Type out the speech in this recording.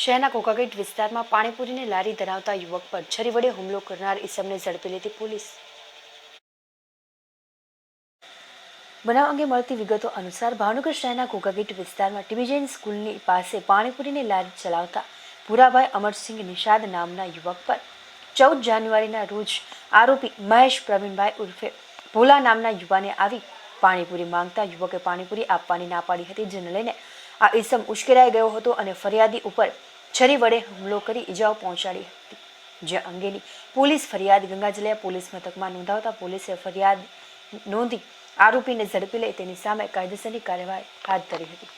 શહેરના કોકાગેટ વિસ્તારમાં પાણીપુરીની લારી ધરાવતા યુવક પર છરી વડે હુમલો કરનાર ઈસમને ઝડપી લીધી પોલીસ. બનાવ અંગે મળતી વિગતો અનુસાર ભાવનગર શહેરના કોકાગેટ વિસ્તારમાં ટીબીજેન સ્કૂલની પાસે પાણીપુરીની લારી ચલાવતા ભૂરાભાઈ અમરસિંહ નિષાદ નામના યુવક પર ચૌદ જાન્યુઆરીના રોજ આરોપી મહેશ પ્રવીણભાઈ ઉર્ફે ભોલા નામના યુવાને આવી પાણીપુરી માંગતા યુવકે પાણીપુરી આપવાની ના પાડી હતી, જેને લઈને આ ઈસમ ઉશ્કેરાઈ ગયો હતો અને ફરિયાદી ઉપર છરી વડે હુમલો કરી ઈજાઓ પહોંચાડી હતી. જે અંગેની પોલીસ ફરિયાદ ગંગાજલિયા પોલીસ મથકમાં નોંધાવતા પોલીસે ફરિયાદ નોંધી આરોપીને ઝડપી લઈ તેની સામે કાયદેસરની કાર્યવાહી હાથ ધરી હતી.